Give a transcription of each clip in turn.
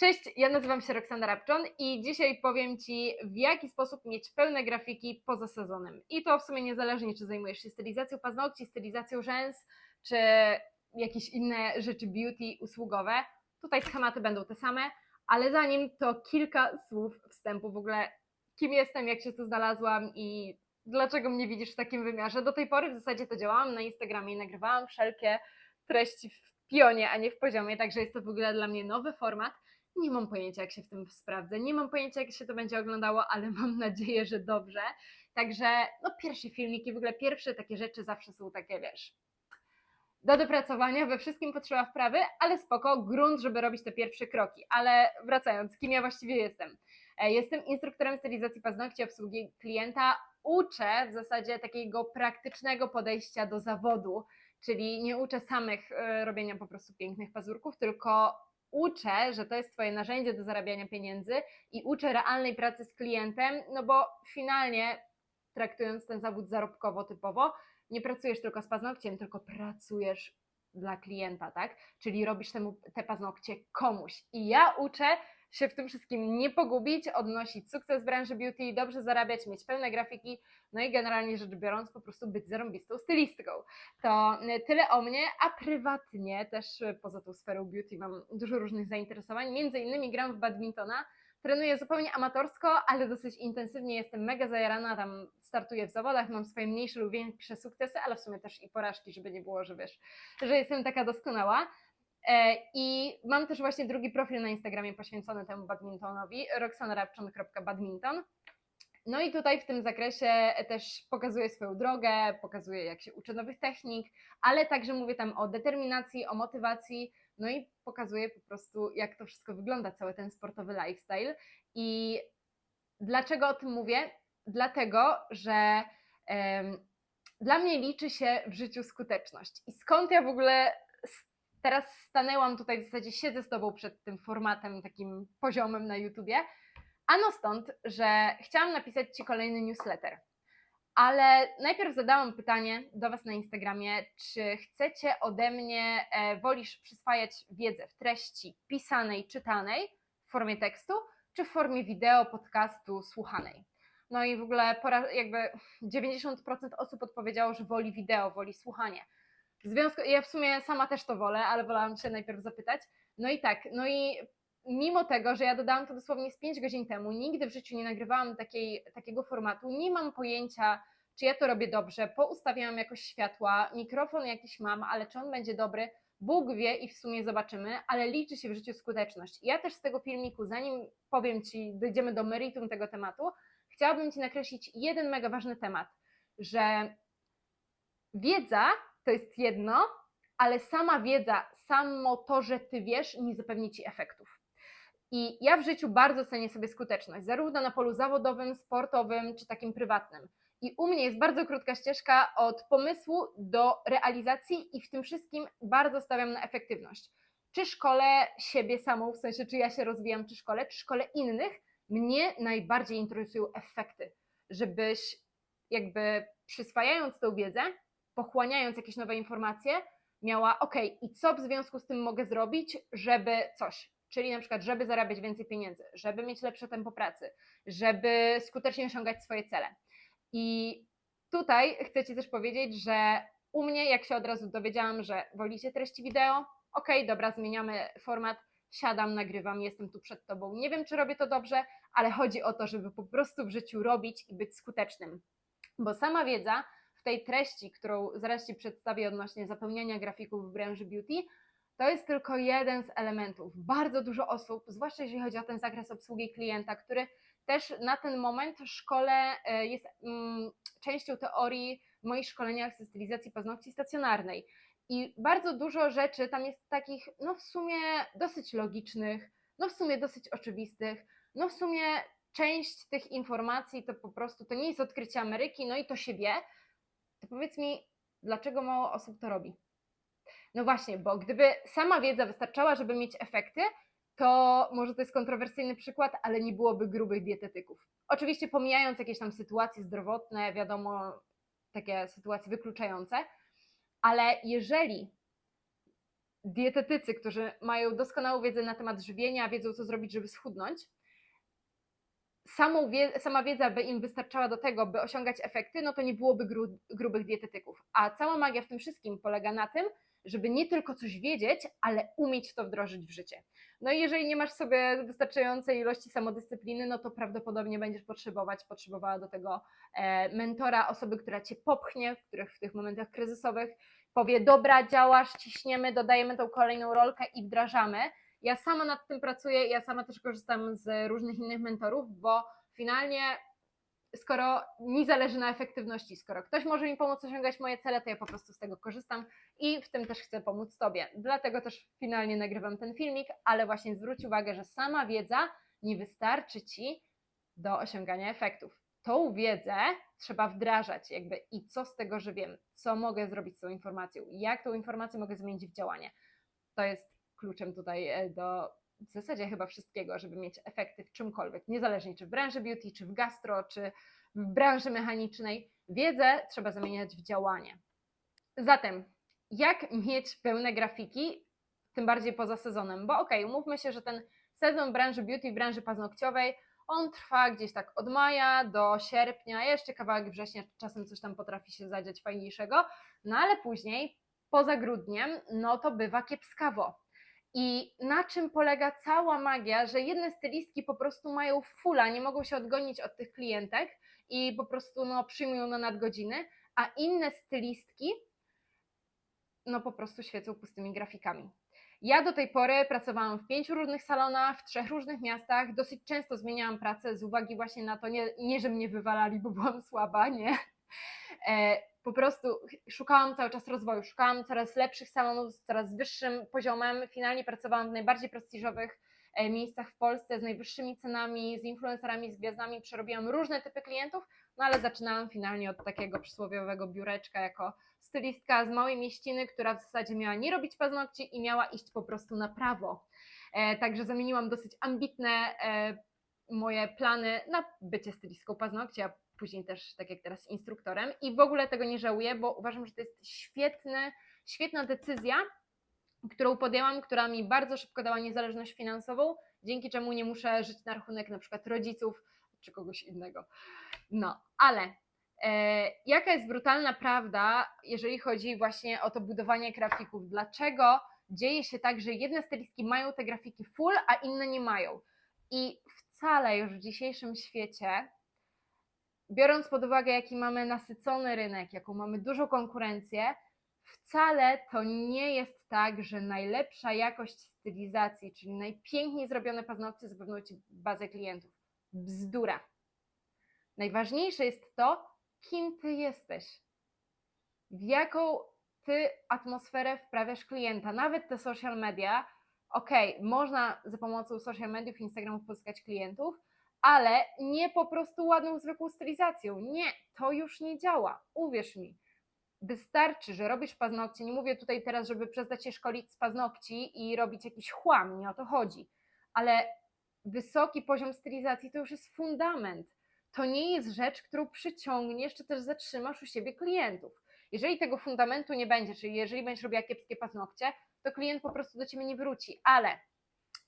Cześć, ja nazywam się Roxana Rabczon i dzisiaj powiem Ci, w jaki sposób mieć pełne grafiki poza sezonem. I to w sumie niezależnie, czy zajmujesz się stylizacją paznokci, stylizacją rzęs, czy jakieś inne rzeczy beauty usługowe. Tutaj schematy będą te same, ale zanim to kilka słów wstępu w ogóle, kim jestem, jak się tu znalazłam i dlaczego mnie widzisz w takim wymiarze. Do tej pory w zasadzie to działałam na Instagramie i nagrywałam wszelkie treści w pionie, a nie w poziomie, także jest to w ogóle dla mnie nowy format. Nie mam pojęcia, jak się w tym sprawdzę, nie mam pojęcia, jak się to będzie oglądało, ale mam nadzieję, że dobrze. Także, no, pierwsze filmiki, w ogóle pierwsze takie rzeczy zawsze są takie, wiesz, do dopracowania, we wszystkim potrzeba wprawy, ale spoko, grunt, żeby robić te pierwsze kroki. Ale wracając, kim ja właściwie jestem? E, Jestem instruktorem stylizacji paznokci, obsługi klienta. Uczę w zasadzie takiego praktycznego podejścia do zawodu, czyli nie uczę samych e, robienia po prostu pięknych pazurków, tylko uczę, że to jest Twoje narzędzie do zarabiania pieniędzy i uczę realnej pracy z klientem, no bo finalnie traktując ten zawód zarobkowo typowo, nie pracujesz tylko z paznokciem, tylko pracujesz dla klienta, tak? Czyli robisz temu te paznokcie komuś. I ja uczę się w tym wszystkim nie pogubić, odnosić sukces w branży beauty, dobrze zarabiać, mieć pełne grafiki, no i generalnie rzecz biorąc, po prostu być zarąbistą stylistką. To y, tyle o mnie, a prywatnie też y, poza tą sferą beauty mam dużo różnych zainteresowań. Między innymi gram w badmintona, trenuję zupełnie amatorsko, ale dosyć intensywnie, jestem mega zajarana, tam startuję w zawodach, mam swoje mniejsze lub większe sukcesy, ale w sumie też i porażki, żeby nie było, że wiesz, że jestem taka doskonała. E, I mam też właśnie drugi profil na Instagramie poświęcony temu badmintonowi, roxanarabczon.badminton. No i tutaj w tym zakresie też pokazuję swoją drogę, pokazuję jak się uczę nowych technik, ale także mówię tam o determinacji, o motywacji, no i pokazuję po prostu jak to wszystko wygląda, cały ten sportowy lifestyle. I dlaczego o tym mówię? Dlatego, że em, dla mnie liczy się w życiu skuteczność. I skąd ja w ogóle teraz stanęłam tutaj, w zasadzie siedzę z Tobą przed tym formatem takim poziomem na YouTubie? Ano stąd, że chciałam napisać Ci kolejny newsletter. Ale najpierw zadałam pytanie do Was na Instagramie, czy chcecie ode mnie, e, wolisz przyswajać wiedzę w treści pisanej, czytanej w formie tekstu, czy w formie wideo, podcastu, słuchanej? No i w ogóle pora, jakby 90% osób odpowiedziało, że woli wideo, woli słuchanie. W związku, ja w sumie sama też to wolę, ale wolałam się najpierw zapytać. No i tak, no i mimo tego, że ja dodałam to dosłownie z 5 godzin temu, nigdy w życiu nie nagrywałam takiej, takiego formatu, nie mam pojęcia, czy ja to robię dobrze, poustawiałam jakoś światła, mikrofon jakiś mam, ale czy on będzie dobry, Bóg wie i w sumie zobaczymy, ale liczy się w życiu skuteczność. Ja też z tego filmiku, zanim powiem Ci, dojdziemy do meritum tego tematu, chciałabym Ci nakreślić jeden mega ważny temat, że wiedza to jest jedno, ale sama wiedza, samo to, że Ty wiesz, nie zapewni Ci efektów. I ja w życiu bardzo cenię sobie skuteczność, zarówno na polu zawodowym, sportowym, czy takim prywatnym. I u mnie jest bardzo krótka ścieżka od pomysłu do realizacji, i w tym wszystkim bardzo stawiam na efektywność. Czy szkole siebie samą, w sensie czy ja się rozwijam, czy szkole, czy szkole innych, mnie najbardziej interesują efekty, żebyś jakby przyswajając tą wiedzę, pochłaniając jakieś nowe informacje, miała, ok, i co w związku z tym mogę zrobić, żeby coś, czyli na przykład, żeby zarabiać więcej pieniędzy, żeby mieć lepsze tempo pracy, żeby skutecznie osiągać swoje cele. I tutaj chcę Ci też powiedzieć, że u mnie, jak się od razu dowiedziałam, że wolicie treści wideo, ok, dobra, zmieniamy format, siadam, nagrywam, jestem tu przed Tobą. Nie wiem, czy robię to dobrze, ale chodzi o to, żeby po prostu w życiu robić i być skutecznym. Bo sama wiedza tej treści, którą Ci przedstawię odnośnie zapełniania grafików w branży beauty, to jest tylko jeden z elementów. Bardzo dużo osób, zwłaszcza jeżeli chodzi o ten zakres obsługi klienta, który też na ten moment w szkole e, jest mm, częścią teorii w moich szkoleniach ze stylizacji paznokci stacjonarnej. I bardzo dużo rzeczy tam jest takich, no w sumie dosyć logicznych, no w sumie dosyć oczywistych, no w sumie część tych informacji to po prostu to nie jest odkrycie Ameryki, no i to się wie. To powiedz mi, dlaczego mało osób to robi? No właśnie, bo gdyby sama wiedza wystarczała, żeby mieć efekty, to może to jest kontrowersyjny przykład, ale nie byłoby grubych dietetyków. Oczywiście pomijając jakieś tam sytuacje zdrowotne, wiadomo, takie sytuacje wykluczające, ale jeżeli dietetycy, którzy mają doskonałą wiedzę na temat żywienia, wiedzą co zrobić, żeby schudnąć, samą wie, sama wiedza by im wystarczała do tego, by osiągać efekty, no to nie byłoby gru, grubych dietetyków. A cała magia w tym wszystkim polega na tym, żeby nie tylko coś wiedzieć, ale umieć to wdrożyć w życie. No i jeżeli nie masz sobie wystarczającej ilości samodyscypliny, no to prawdopodobnie będziesz potrzebować, potrzebowała do tego e, mentora, osoby, która cię popchnie, których w tych momentach kryzysowych powie, dobra, działasz, ciśniemy, dodajemy tą kolejną rolkę i wdrażamy. Ja sama nad tym pracuję, ja sama też korzystam z różnych innych mentorów, bo finalnie skoro mi zależy na efektywności, skoro ktoś może mi pomóc osiągać moje cele, to ja po prostu z tego korzystam i w tym też chcę pomóc Tobie. Dlatego też finalnie nagrywam ten filmik, ale właśnie zwróć uwagę, że sama wiedza nie wystarczy Ci do osiągania efektów. Tą wiedzę trzeba wdrażać, jakby i co z tego, że wiem, co mogę zrobić z tą informacją, jak tą informację mogę zmienić w działanie. To jest kluczem tutaj e, do w zasadzie chyba wszystkiego, żeby mieć efekty w czymkolwiek, niezależnie czy w branży beauty, czy w gastro, czy w branży mechanicznej. Wiedzę trzeba zamieniać w działanie. Zatem, jak mieć pełne grafiki, tym bardziej poza sezonem? Bo okej, okay, umówmy się, że ten sezon branży beauty, branży paznokciowej, on trwa gdzieś tak od maja do sierpnia, jeszcze kawałek września, czasem coś tam potrafi się zadziać fajniejszego, no ale później, poza grudniem, no to bywa kiepskawo i na czym polega cała magia, że jedne stylistki po prostu mają fula, nie mogą się odgonić od tych klientek i po prostu no, przyjmują na nadgodziny, a inne stylistki no po prostu świecą pustymi grafikami. Ja do tej pory pracowałam w pięciu różnych salonach, w trzech różnych miastach. Dosyć często zmieniałam pracę z uwagi właśnie na to, nie, nie że mnie wywalali, bo byłam słaba, nie. Po prostu szukałam cały czas rozwoju, szukałam coraz lepszych salonów z coraz wyższym poziomem. Finalnie pracowałam w najbardziej prestiżowych e, miejscach w Polsce z najwyższymi cenami, z influencerami, z gwiazdami. Przerobiłam różne typy klientów, no ale zaczynałam finalnie od takiego przysłowiowego biureczka jako stylistka z małej mieściny, która w zasadzie miała nie robić paznokci i miała iść po prostu na prawo. E, także zamieniłam dosyć ambitne e, moje plany na bycie stylistką paznokci, a później też, tak jak teraz, instruktorem i w ogóle tego nie żałuję, bo uważam, że to jest świetny, świetna decyzja, którą podjęłam, która mi bardzo szybko dała niezależność finansową, dzięki czemu nie muszę żyć na rachunek na przykład rodziców czy kogoś innego. No, ale e, jaka jest brutalna prawda, jeżeli chodzi właśnie o to budowanie grafików? Dlaczego dzieje się tak, że jedne stylistki mają te grafiki full, a inne nie mają? I wcale już w dzisiejszym świecie biorąc pod uwagę, jaki mamy nasycony rynek, jaką mamy dużą konkurencję, wcale to nie jest tak, że najlepsza jakość stylizacji, czyli najpiękniej zrobione paznokcie zapewnią Ci bazę klientów. Bzdura. Najważniejsze jest to, kim Ty jesteś. W jaką Ty atmosferę wprawiasz klienta. Nawet te social media, ok, można za pomocą social mediów, Instagramów pozyskać klientów, ale nie po prostu ładną, zwykłą stylizacją. Nie, to już nie działa. Uwierz mi. Wystarczy, że robisz paznokcie. Nie mówię tutaj teraz, żeby przestać się szkolić z paznokci i robić jakiś chłam, nie o to chodzi. Ale wysoki poziom stylizacji to już jest fundament. To nie jest rzecz, którą przyciągniesz, czy też zatrzymasz u siebie klientów. Jeżeli tego fundamentu nie będzie, czyli jeżeli będziesz robiła kiepskie paznokcie, to klient po prostu do ciebie nie wróci. Ale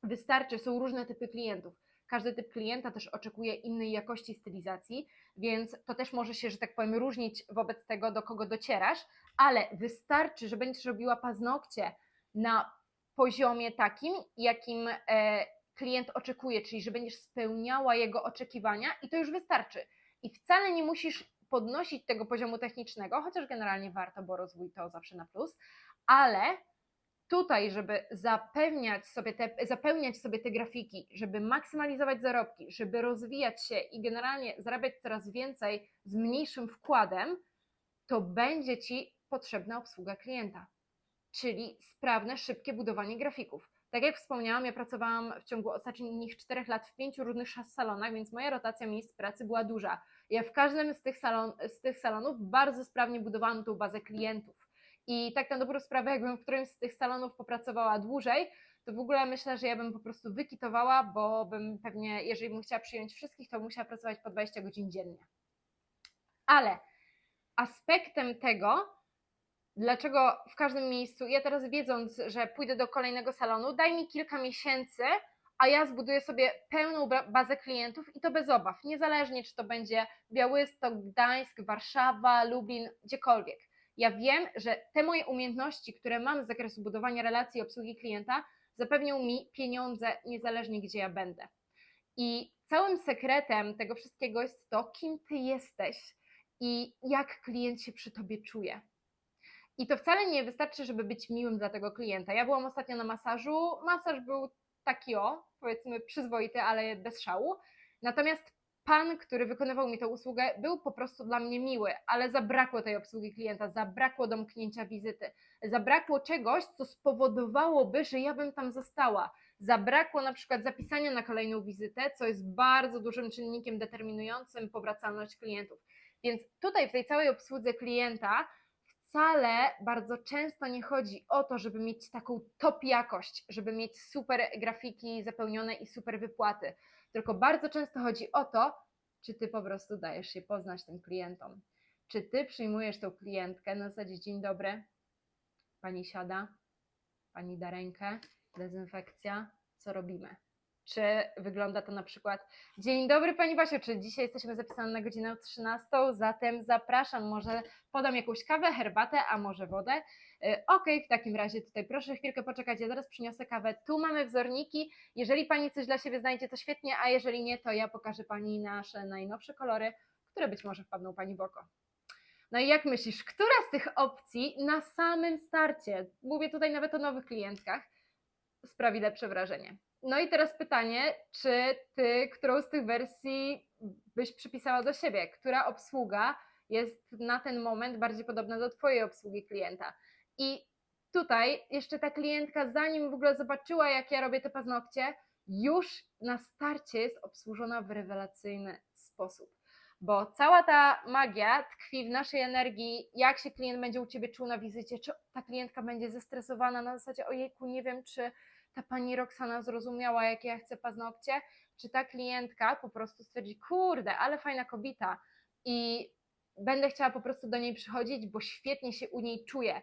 wystarczy, są różne typy klientów każdy typ klienta też oczekuje innej jakości stylizacji, więc to też może się, że tak powiem, różnić wobec tego, do kogo docierasz, ale wystarczy, że będziesz robiła paznokcie na poziomie takim, jakim e, klient oczekuje, czyli że będziesz spełniała jego oczekiwania i to już wystarczy. I wcale nie musisz podnosić tego poziomu technicznego, chociaż generalnie warto, bo rozwój to zawsze na plus, ale tutaj, żeby zapewniać sobie te, zapełniać sobie te grafiki, żeby maksymalizować zarobki, żeby rozwijać się i generalnie zarabiać coraz więcej z mniejszym wkładem, to będzie Ci potrzebna obsługa klienta, czyli sprawne, szybkie budowanie grafików. Tak jak wspomniałam, ja pracowałam w ciągu ostatnich czterech lat w pięciu różnych salonach, więc moja rotacja miejsc pracy była duża. Ja w każdym z tych, salon, z tych salonów bardzo sprawnie budowałam tą bazę klientów i tak na dobrą sprawę, jakbym w którymś z tych salonów popracowała dłużej, to w ogóle myślę, że ja bym po prostu wykitowała, bo bym pewnie, jeżeli bym chciała przyjąć wszystkich, to musiała pracować po 20 godzin dziennie. Ale aspektem tego dlaczego w każdym miejscu, ja teraz wiedząc, że pójdę do kolejnego salonu, daj mi kilka miesięcy, a ja zbuduję sobie pełną ba- bazę klientów i to bez obaw, niezależnie czy to będzie Białystok, Gdańsk, Warszawa, Lublin, gdziekolwiek. Ja wiem, że te moje umiejętności, które mam z zakresu budowania relacji i obsługi klienta, zapewnią mi pieniądze niezależnie gdzie ja będę. I całym sekretem tego wszystkiego jest to, kim ty jesteś i jak klient się przy tobie czuje. I to wcale nie wystarczy, żeby być miłym dla tego klienta. Ja byłam ostatnio na masażu. Masaż był taki o, powiedzmy przyzwoity, ale bez szału. Natomiast pan, który wykonywał mi tę usługę, był po prostu dla mnie miły, ale zabrakło tej obsługi klienta, zabrakło domknięcia wizyty, zabrakło czegoś, co spowodowałoby, że ja bym tam została. Zabrakło na przykład zapisania na kolejną wizytę, co jest bardzo dużym czynnikiem determinującym powracalność klientów. Więc tutaj w tej całej obsłudze klienta wcale bardzo często nie chodzi o to, żeby mieć taką top jakość, żeby mieć super grafiki zapełnione i super wypłaty, tylko bardzo często chodzi o to, czy ty po prostu dajesz się poznać tym klientom. Czy ty przyjmujesz tą klientkę na zasadzie dzień dobry, pani siada, pani da rękę, dezynfekcja, co robimy? Czy wygląda to na przykład Dzień dobry Pani Basiu, czy dzisiaj jesteśmy zapisane na godzinę 13, zatem zapraszam, może podam jakąś kawę, herbatę, a może wodę. Y, Okej, w takim razie tutaj proszę chwilkę poczekać, ja zaraz przyniosę kawę. Tu mamy wzorniki, jeżeli Pani coś dla siebie znajdzie, to świetnie, a jeżeli nie, to ja pokażę Pani nasze najnowsze kolory, które być może wpadną Pani w oko. No i jak myślisz, która z tych opcji na samym starcie, mówię tutaj nawet o nowych klientkach, sprawi lepsze wrażenie? No i teraz pytanie, czy ty, którą z tych wersji byś przypisała do siebie? Która obsługa jest na ten moment bardziej podobna do twojej obsługi klienta? I tutaj jeszcze ta klientka, zanim w ogóle zobaczyła, jak ja robię te paznokcie, już na starcie jest obsłużona w rewelacyjny sposób. Bo cała ta magia tkwi w naszej energii, jak się klient będzie u ciebie czuł na wizycie, czy ta klientka będzie zestresowana na zasadzie, ojejku, nie wiem, czy ta pani Roxana zrozumiała, jakie ja chcę paznokcie, czy ta klientka po prostu stwierdzi, kurde, ale fajna kobieta i będę chciała po prostu do niej przychodzić, bo świetnie się u niej czuję.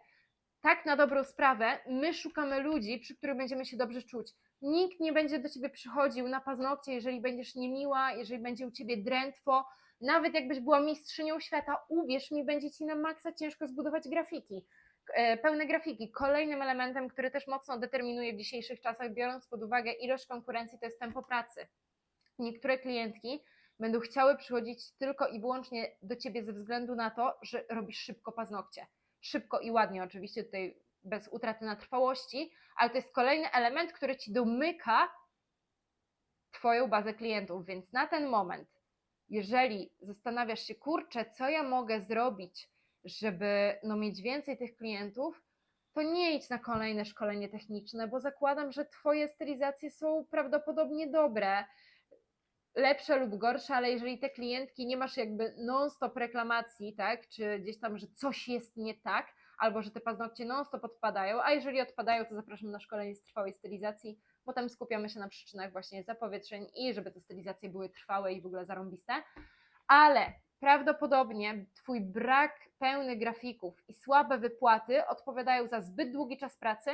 Tak na dobrą sprawę, my szukamy ludzi, przy których będziemy się dobrze czuć. Nikt nie będzie do ciebie przychodził na paznokcie, jeżeli będziesz niemiła, jeżeli będzie u ciebie drętwo. Nawet jakbyś była mistrzynią świata, uwierz mi, będzie ci na maksa ciężko zbudować grafiki e, pełne grafiki. Kolejnym elementem, który też mocno determinuje w dzisiejszych czasach, biorąc pod uwagę ilość konkurencji, to jest tempo pracy. Niektóre klientki będą chciały przychodzić tylko i wyłącznie do ciebie ze względu na to, że robisz szybko paznokcie. Szybko i ładnie, oczywiście tutaj bez utraty na trwałości, ale to jest kolejny element, który ci domyka Twoją bazę klientów. Więc na ten moment, jeżeli zastanawiasz się, kurczę, co ja mogę zrobić, żeby no, mieć więcej tych klientów, to nie idź na kolejne szkolenie techniczne, bo zakładam, że Twoje stylizacje są prawdopodobnie dobre, lepsze lub gorsze, ale jeżeli te klientki nie masz jakby non-stop reklamacji, tak, czy gdzieś tam, że coś jest nie tak, albo że te paznokcie non-stop odpadają, a jeżeli odpadają, to zapraszam na szkolenie z trwałej stylizacji, bo tam skupiamy się na przyczynach właśnie zapowietrzeń i żeby te stylizacje były trwałe i w ogóle zarąbiste. Ale prawdopodobnie Twój brak pełnych grafików i słabe wypłaty odpowiadają za zbyt długi czas pracy.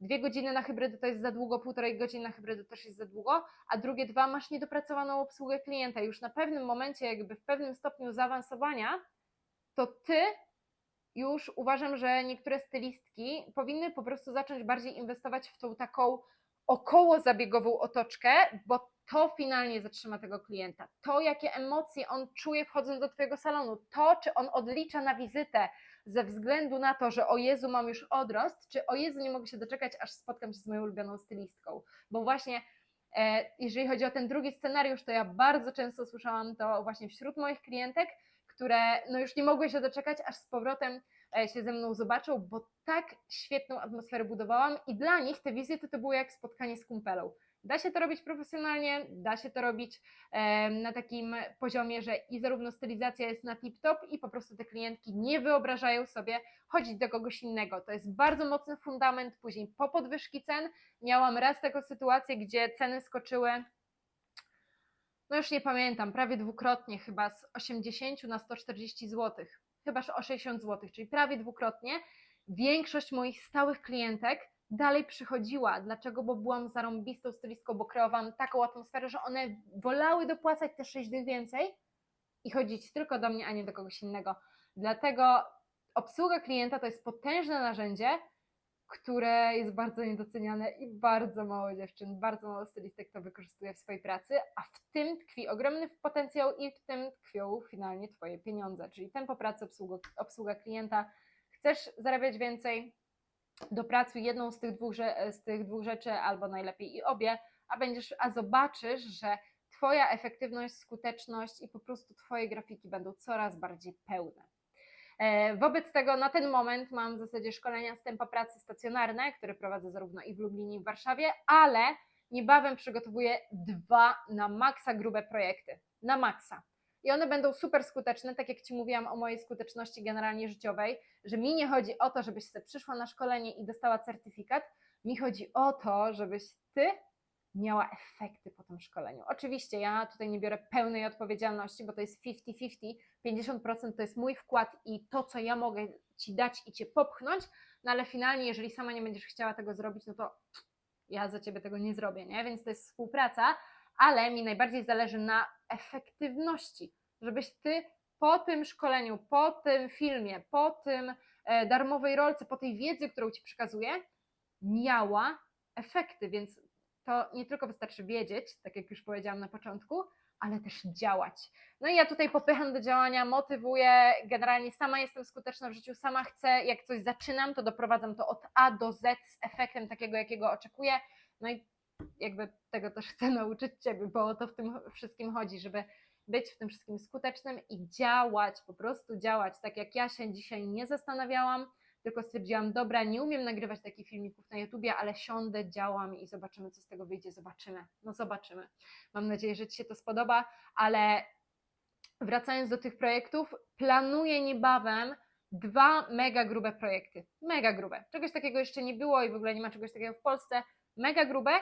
Dwie godziny na hybrydy to jest za długo, półtorej godziny na hybrydy też jest za długo, a drugie dwa masz niedopracowaną obsługę klienta. Już na pewnym momencie, jakby w pewnym stopniu zaawansowania, to ty już uważam, że niektóre stylistki powinny po prostu zacząć bardziej inwestować w tą taką około zabiegową otoczkę, bo to finalnie zatrzyma tego klienta. To, jakie emocje on czuje wchodząc do Twojego salonu, to, czy on odlicza na wizytę ze względu na to, że o Jezu, mam już odrost, czy o Jezu, nie mogę się doczekać, aż spotkam się z moją ulubioną stylistką. Bo właśnie e, jeżeli chodzi o ten drugi scenariusz, to ja bardzo często słyszałam to właśnie wśród moich klientek, które no już nie mogły się doczekać, aż z powrotem się ze mną zobaczą, bo tak świetną atmosferę budowałam i dla nich te wizyty to było jak spotkanie z kumpelą. Da się to robić profesjonalnie, da się to robić e, na takim poziomie, że i zarówno stylizacja jest na tip-top i po prostu te klientki nie wyobrażają sobie chodzić do kogoś innego. To jest bardzo mocny fundament. Później po podwyżki cen miałam raz taką sytuację, gdzie ceny skoczyły no już nie pamiętam, prawie dwukrotnie chyba z 80 na 140 zł. Chyba o 60 zł, czyli prawie dwukrotnie. Większość moich stałych klientek dalej przychodziła. Dlaczego? Bo byłam zarąbistą stylistką, bo kreowałam taką atmosferę, że one wolały dopłacać te 6 dych więcej i chodzić tylko do mnie, a nie do kogoś innego. Dlatego obsługa klienta to jest potężne narzędzie, które jest bardzo niedoceniane i bardzo mało dziewczyn, bardzo mało stylistek to wykorzystuje w swojej pracy, a w tym tkwi ogromny potencjał i w tym tkwią finalnie Twoje pieniądze, czyli tempo pracy, obsługa, obsługa klienta. Chcesz zarabiać więcej, dopracuj jedną z tych, dwóch, z tych dwóch rzeczy, albo najlepiej i obie, a będziesz, a zobaczysz, że Twoja efektywność, skuteczność i po prostu Twoje grafiki będą coraz bardziej pełne. E, Wobec tego na ten moment mam w zasadzie szkolenia z tempa pracy stacjonarne, które prowadzę zarówno i w Lublinie, i w Warszawie, ale niebawem przygotowuję dwa na maksa grube projekty. Na maksa. I one będą super skuteczne, tak jak Ci mówiłam o mojej skuteczności generalnie życiowej, że mi nie chodzi o to, żebyś sobie przyszła na szkolenie i dostała certyfikat, mi chodzi o to, żebyś Ty miała efekty po tym szkoleniu. Oczywiście ja tutaj nie biorę pełnej odpowiedzialności, bo to jest 50-50, 50% to jest mój wkład i to, co ja mogę Ci dać i Cię popchnąć, no ale finalnie, jeżeli sama nie będziesz chciała tego zrobić, no to ja za Ciebie tego nie zrobię, nie? Więc to jest współpraca, ale mi najbardziej zależy na efektywności, żebyś Ty po tym szkoleniu, po tym filmie, po tym e, darmowej rolce, po tej wiedzy, którą Ci przekazuję, miała efekty, więc to nie tylko wystarczy wiedzieć, tak jak już powiedziałam na początku, ale też działać. No i ja tutaj popycham do działania, motywuję, generalnie sama jestem skuteczna w życiu, sama chcę, jak coś zaczynam, to doprowadzam to od A do Z z efektem takiego, jakiego oczekuję. No i jakby tego też chcę nauczyć Ciebie, bo o to w tym wszystkim chodzi, żeby być w tym wszystkim skutecznym i działać, po prostu działać. Tak jak ja się dzisiaj nie zastanawiałam, tylko stwierdziłam, dobra, nie umiem nagrywać takich filmików na YouTubie, ale siądę, działam i zobaczymy, co z tego wyjdzie. Zobaczymy. No zobaczymy. Mam nadzieję, że Ci się to spodoba, ale wracając do tych projektów, planuję niebawem dwa mega grube projekty. Mega grube. Czegoś takiego jeszcze nie było i w ogóle nie ma czegoś takiego w Polsce. Mega grube,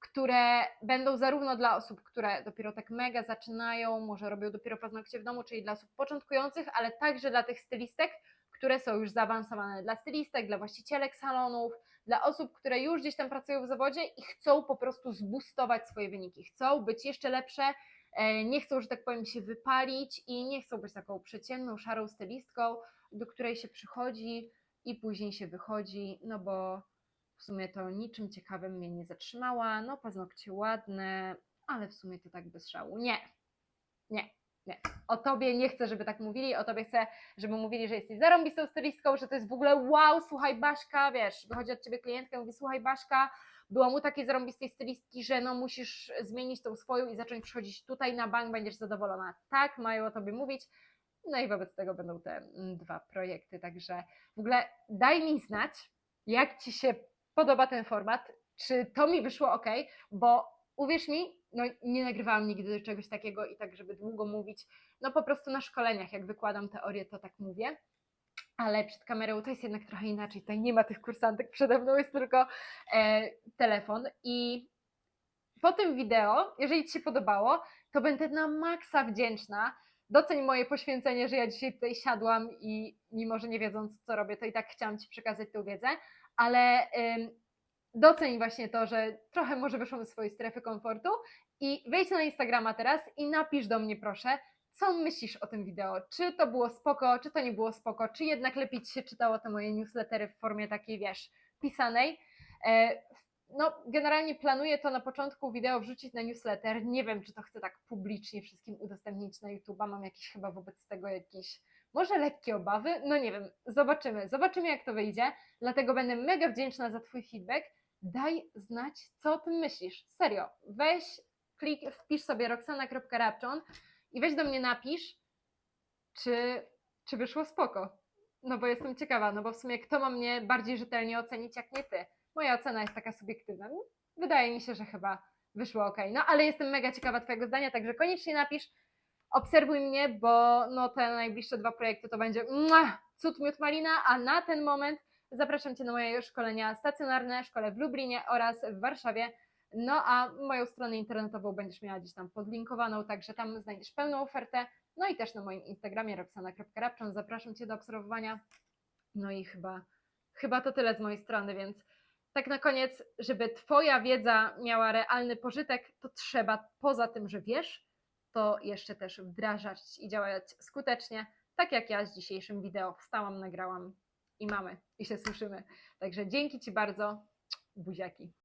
które będą zarówno dla osób, które dopiero tak mega zaczynają, może robią dopiero paznokcie w domu, czyli dla osób początkujących, ale także dla tych stylistek, które są już zaawansowane dla stylistek, dla właścicielek salonów, dla osób, które już gdzieś tam pracują w zawodzie i chcą po prostu zboostować swoje wyniki, chcą być jeszcze lepsze, e, nie chcą, że tak powiem, się wypalić i nie chcą być taką przeciętną, szarą stylistką, do której się przychodzi i później się wychodzi, no bo w sumie to niczym ciekawym mnie nie zatrzymała, no paznokcie ładne, ale w sumie to tak bez szału. Nie, nie, nie. O tobie nie chcę, żeby tak mówili, o tobie chcę, żeby mówili, że jesteś zarąbistą stylistką, że to jest w ogóle wow, słuchaj Baszka, wiesz, wychodzi od ciebie klientka i mówi, słuchaj Baszka, była mu takiej zarąbistej stylistki, że no musisz zmienić tą swoją i zacząć przychodzić tutaj na bank, będziesz zadowolona. Tak, mają o tobie mówić. No i wobec tego będą te mm, dwa projekty, także w ogóle daj mi znać, jak Ci się podoba ten format, czy to mi wyszło ok, bo uwierz mi, no nie nagrywałam nigdy czegoś takiego i tak, żeby długo mówić, no po prostu na szkoleniach, jak wykładam teorię, to tak mówię, ale przed kamerą to jest jednak trochę inaczej, tutaj nie ma tych kursantek, przede mną jest tylko e, telefon. I po tym wideo, jeżeli Ci się podobało, to będę na maksa wdzięczna, doceń moje poświęcenie, że ja dzisiaj tutaj siadłam i mimo, że nie wiedząc co robię, to i tak chciałam Ci przekazać tę wiedzę, ale doceń właśnie to, że trochę może wyszłam ze swojej strefy komfortu i wejdź na Instagrama teraz i napisz do mnie proszę, co myślisz o tym wideo, czy to było spoko, czy to nie było spoko, czy jednak lepiej Ci się czytało te moje newslettery w formie takiej, wiesz, pisanej. E, no, generalnie planuję to na początku wideo wrzucić na newsletter. Nie wiem, czy to chcę tak publicznie wszystkim udostępnić na YouTube'a. Mam jakieś chyba wobec tego jakieś, może lekkie obawy. No nie wiem, zobaczymy. Zobaczymy, jak to wyjdzie. Dlatego będę mega wdzięczna za Twój feedback. Daj znać, co o tym myślisz. Serio, weź, klik, wpisz sobie roxana.rapczon i weź do mnie napisz, czy, czy wyszło spoko. No bo jestem ciekawa, no bo w sumie kto ma mnie bardziej rzetelnie ocenić, jak nie Ty? Moja ocena jest taka subiektywna. Wydaje mi się, że chyba wyszło ok. No ale jestem mega ciekawa Twojego zdania, także koniecznie napisz, obserwuj mnie, bo no te najbliższe dwa projekty to będzie cud miód malina, a na ten moment zapraszam Cię na moje szkolenia stacjonarne, szkole w Lublinie oraz w Warszawie. No a moją stronę internetową będziesz miała gdzieś tam podlinkowaną, także tam znajdziesz pełną ofertę. no i też na moim Instagramie roxana.rapczan. Zapraszam Cię do obserwowania. No i chyba, chyba to tyle z mojej strony, więc tak na koniec, żeby Twoja wiedza miała realny pożytek, to trzeba poza tym, że wiesz, to jeszcze też wdrażać i działać skutecznie, tak jak ja z dzisiejszym wideo wstałam, nagrałam i mamy i się słyszymy. Także dzięki Ci bardzo, buziaki.